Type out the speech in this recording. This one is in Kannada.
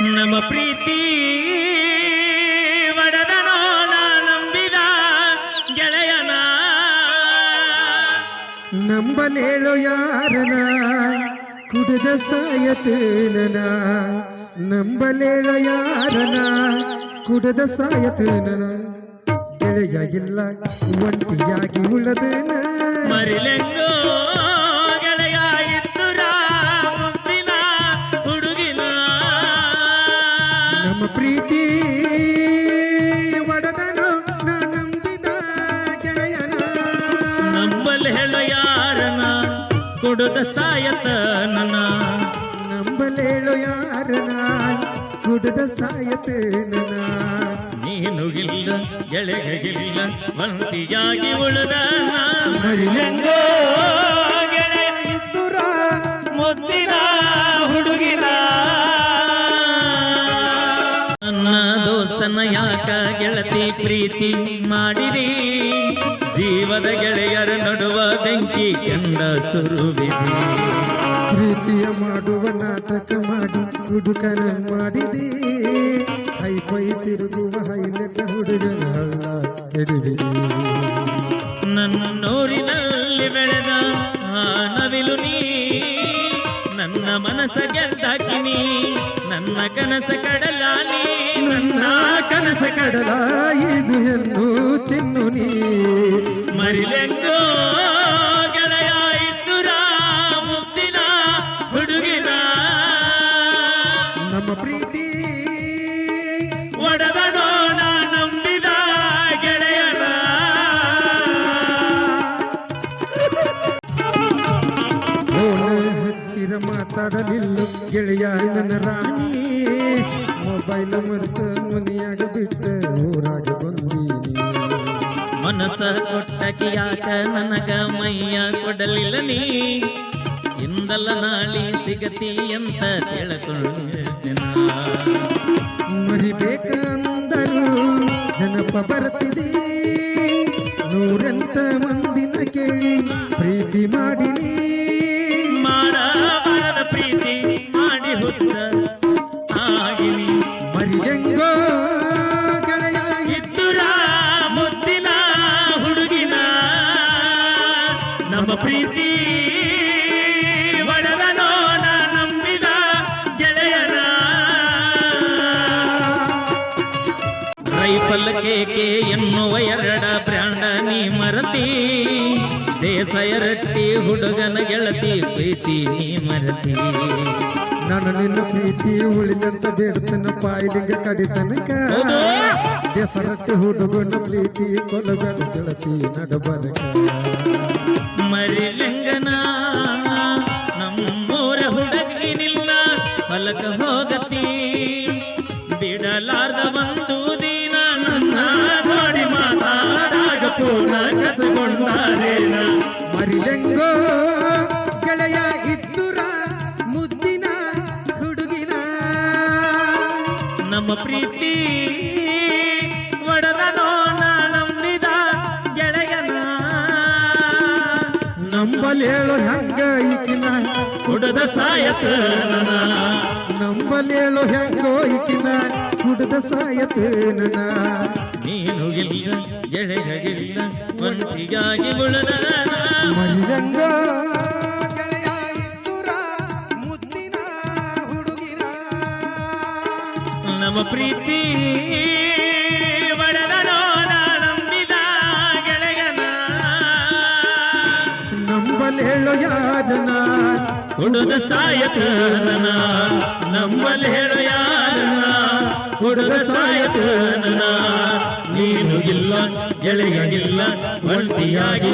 ನಮ್ಮ ಪ್ರೀತಿ. ಒಡದ ನೋಡ ನಂಬಿದ ಗೆಳೆಯನ. ನಂಬಲೇಳು ಯಾರನ? ಕುಡಿದ ಸಾಯತೇನನ? ನಂಬಲೇಳು ಯಾರನ? ಕುಡಿದ ಸಾಯತೇನನ? ಗೆಳೆಯ ಇಲ್ಲ ಒಂಟಿಯಾಗಿ ಉಳದೇನ? ಮರಿಲೆಂಗೋ ನಂಬಲ್ ಹೇಳ ಯಾರನ ಕೊಡದ ಸಾಯತ ನನ್ನ ನಂಬಲೇಳು ಯಾರನ ಕುಡಿದ ಸಾಯತೇನನ. ನೀನು ಇಲ್ಲ ಗೆಳೆಗಿಲ್ಲ ಒಂಟಿಯಾಗಿ ಉಳಿದ ಮರಿಲೆಂಗೋ ಗೆಳೆಯ ಇದ್ದುರ ದೋಸ್ತನ ಯಾಕ ಗೆಳತಿ ಪ್ರೀತಿ ಮಾಡಿರಿ? ಜೀವದ ಗೆಳೆಯರ ನಡುವ ಬೆಂಕಿ ಕೆಂಡ ಸುರುವಿರಿ. ಪ್ರೀತಿಯ ಮಾಡುವ ನಾಟಕ ಮಾಡಿ ಹುಡುಕನ ಮಾಡಿದಿ. ಹೈ ಪೈ ತಿರುಗುವ ಹೈಲೆಟ ಹುಡುಗನ ಹಳ್ಳ ನನ್ನ ನೋರಿನಲ್ಲಿ ಬೆಳೆದ ಆ ನವಿಲು ನೀ ನನ್ನ ಮನಸ ಗೆದ್ದಾಕಿನಿ ನನ್ನ ಕನಸ ಕಡಲ ನೀ. ನನ್ನ ಕನಸ ಕಡಲಾಯಿದು ಎಂದು ತಿನ್ನು ನೀ. ಮರಿಲೆಂಗೋ ಗೆಳೆಯಾಯಿತು ಮುದ್ದಿನ ಹುಡುಗಿನ. ನಮ್ಮ ಪ್ರೀತಿ ಒಡದ ನೋಡ ನಂಬಿದ ಗೆಳೆಯನ ಹಚ್ಚಿರ ಮಾತಾಡಲಿಲ್ಲ ಗೆಳೆಯ ನನ್ನ ರಾಣಿ. ಮೊಬೈಲ್ ಮರ್ತ ಮನೆಯಾಗ ಬಿಟ್ಟ ಊರಾಗ ಬಂದೀನಿ ಮನಸ ಕೊಟ್ಟಕ್ಕೆ ಯಾಕ ನನಗ ಮೈಯ ಕೊಡಲಿಲ್ಲ ನೀ? ಇಂದಲ್ಲ ನಾಳಿ ಸಿಗತಿ ಅಂತ ತಿಳ್ಕೊಂಡೆ ಮರಿಬೇಕಂದರು ನೆನಪ ಬರ್ತಿದೆ. ನೂರಂತ ಮಂದಿನ ಕೇಳಿ ಪ್ರೀತಿ ಮಾಡಿನಿ. ಮಾಡಬಾರದ ಪ್ರೀತಿ ಮಾಡಿ ಹುತ್ತ ಆಗಿನಿ. ನಮ್ಮ ಪ್ರೀತಿ ಕೆ ನಂಬಿದ ಗೆಳೆಯನ. ರೈಫಲ್ ಕೇಕೆ ಎನ್ನುವ ಎರಡ ಬ್ರ್ಯಾಂಡ ನೀ ಮರತಿ. ದೇಶ ಎರಟ್ಟಿ ಹುಡುಗನ ಗೆಳತಿ ಪ್ರೀತಿ ನೀ ಮರತಿ. ನಾನು ನಿನ್ನ ಪ್ರೀತಿ ಉಳಿದಂತ ಬೇಡ್ತನ ಪಾಯಿಲಿಗೆ ಕಡಿತನಕ. ದೇಸರಟ್ಟಿ ಹುಡುಗನ ಪ್ರೀತಿ ಕೊಲಗನ ಗೆಳತಿ ನಡಬನಕ. ಮರಿಲಿಂಗನ? ನಮ್ಮೂರ ಹುಡುಗಿನಿಲ್ಲ ಮಲಕ ಹೋಗತಿ? ಬಿಡಲಾರ್ದ ಒಂದು ದಿನ ನನ್ನ ನೋಡಿ ಮಾತಾಡಾಗ ಪೂರ್ಣ ಕಸಗೊಂಡಾರೇನ ಮರಿಲಿಂಗೋ ಗೆಳೆಯ ಇದ್ದುರ ಮುದ್ದಿನ ಹುಡುಗಿನ. ನಮ್ಮ ಪ್ರೀತಿ ನಂಬಲೇಳು ಹೆಂಗ ಈಕಿನ? ಸಾಯತ ಸಾಯತನ ನಂಬಲೇಳು ಹೆಂಗೋ ಈಕಿನ? ಕುಡದ ಸಾಯತ ನೀನು ಇಲ್ಲ ಗೆಳೆಯಗಿಲ್ಲ ಒಂಟಿಗಾಗಿ ಉಳದ ಹುಡುಗಿನ ನಮ್ಮ ಪ್ರೀತಿ. ನಂಬಲೇಳು ಯಾರನ ಹುಡುಗ ಸಾಯತನ ನಮ್ಮಲ್ಲಿ ಹೇಳೋ ಯಾರನ ಹುಡುಗ ಸಾಯತನ ನೀನು ಇಲ್ಲ ಗೆಳೆಯ ಇಲ್ಲ ಒಂಟಿಯಾಗಿ